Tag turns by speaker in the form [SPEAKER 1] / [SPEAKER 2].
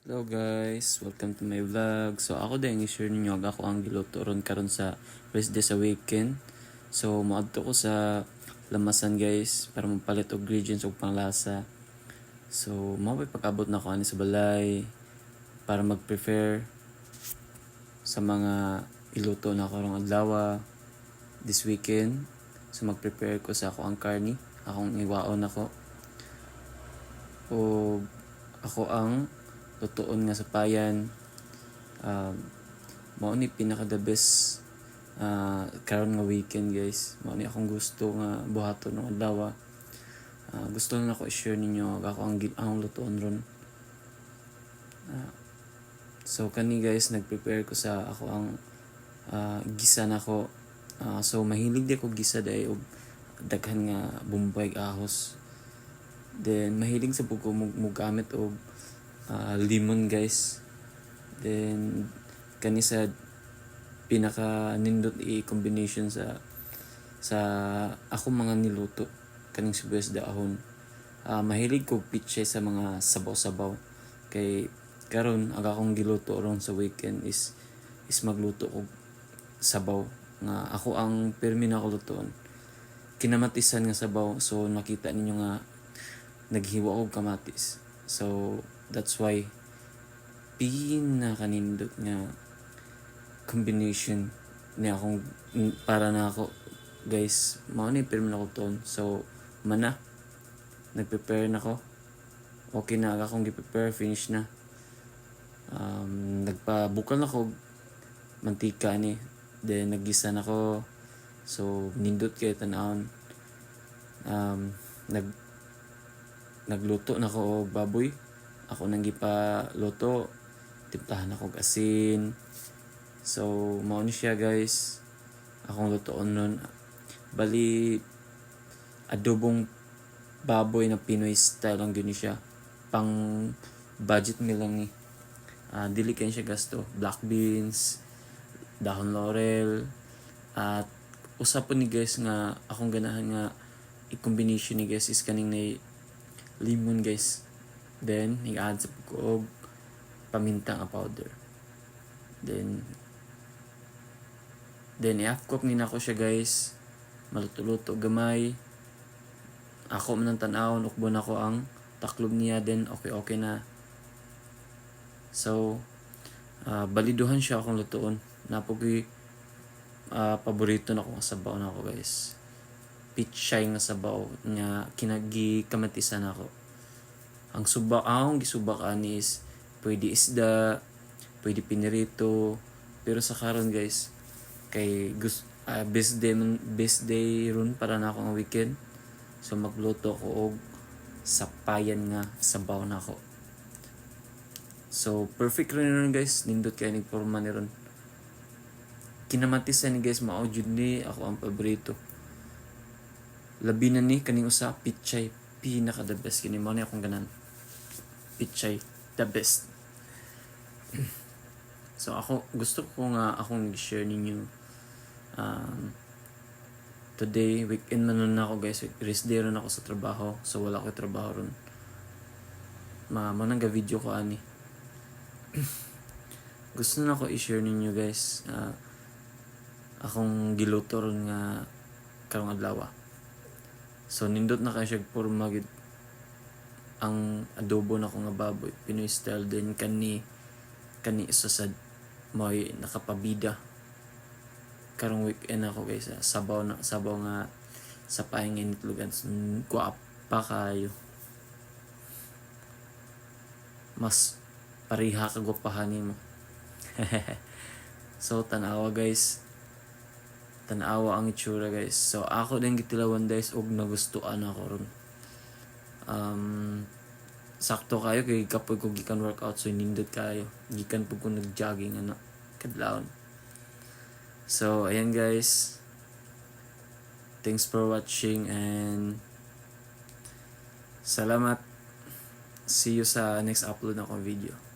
[SPEAKER 1] Hello guys, welcome to my vlog. So ako din i-share ninyo ako ang giluto ron karon sa rest day sa weekend. So moadto ko sa lamasan guys para mapalit og ingredients ug panglasa. So mao pag-abot na ko ani sa balay para mag-prepare sa mga iluto na karong adlaw this weekend. So mag-prepare ko sa ako ang karni, akong iwaon ako. O ako ang lutuon nga sa payan. Um, mao ni pinaka the best uh, karon nga weekend guys. Mao ni akong gusto nga buhaton ng adlaw uh, gusto na ako i-share ninyo ako ang ang lutuon ron. Uh, so kani guys nag-prepare ko sa ako ang uh, gisa na ko uh, so mahilig di ko gisa dai og daghan nga bumbay ahos. Then mahilig sa buko mo gamit og ah, lemon guys. Then kani sa pinaka nindot i combination sa sa ako mga niluto kaning sibuyas dahon. Ah, mahilig ko pitche sa mga sabaw-sabaw kay karon aga akong giluto ron sa weekend is is magluto og sabaw nga ako ang pirmi na lutoon kinamatisan nga sabaw so nakita ninyo nga naghiwa og kamatis so that's why pinakanindot nga combination ni akong para na ako guys mao ni pirmi na ko ton so mana nag-prepare na ko okay na aga akong gi-prepare finish na. Um, nagpabukal na ko mantika ni then naggisa na ko so nindot kay tanawon um, nag nagluto na ko og baboy ako nang gipaluto timplahan ako asin. So mao ni siya guys. Akong lutoon nun. Bali adobong baboy na Pinoy style ang gini siya. Pang budget meal lang ni. Ah, dili kay siya gasto. Black beans dahon laurel at usa po ni guys nga akong ganahan nga i-combination ni guys is kaning na lemon guys then i-add sa ko paminta nga powder. Then then i-half cook ni nako siya guys. Maluto-luto gamay. Ako man ang tan-awon ukbo na ko ang taklob niya then okay okay na. So ah, baliduhan siya akong lutuon. Napogi ah, paborito na ko nga sabaw na ako guys. Pichay nga sabaw nga kinagi kamatisan ako ang suba ang gisubak ani is pwede isda pwede pinirito. Pero sa karon guys kay gus ah, best day best day ron para na ako nga weekend. So magluto ko og sapayan nga sabaw na ako. So perfect rin ron guys. Nindot kay ning forma ni ron. Kinamatisan ni guys mao jud ni ako ang paborito. Labi na ni kaning usa pichay pinaka the best kini. Mao ni akong ganan. Pichay the best. So ako gusto ko nga akong share ninyo um, today weekend man nun ako guys. Rest day ron ako sa trabaho. So wala ko trabaho ron. Ma mo nang video ko ani. Gusto na ako i-share ninyo guys ah, akong giluto ron nga karong adlaw So nindot na kay siya porma gid ang adobo na ko nga baboy Pinoy style din kani kani isa sa may nakapabida. Karong weekend ako guys ah, sabaw na sabaw nga sa paingin itlogan guwapa kayo. Mas pariha ka gwapahan mo so tanawa guys tanawa ang itsura guys. So ako din gitilawan guys og nagustuhan ako ron. Um, sakto kayo kay kapoy ko gikan workout so nindot kayo. Gikan pug ko nag-jogging ano kadlawon. So ayan guys. Thanks for watching and salamat. See you sa next upload na video.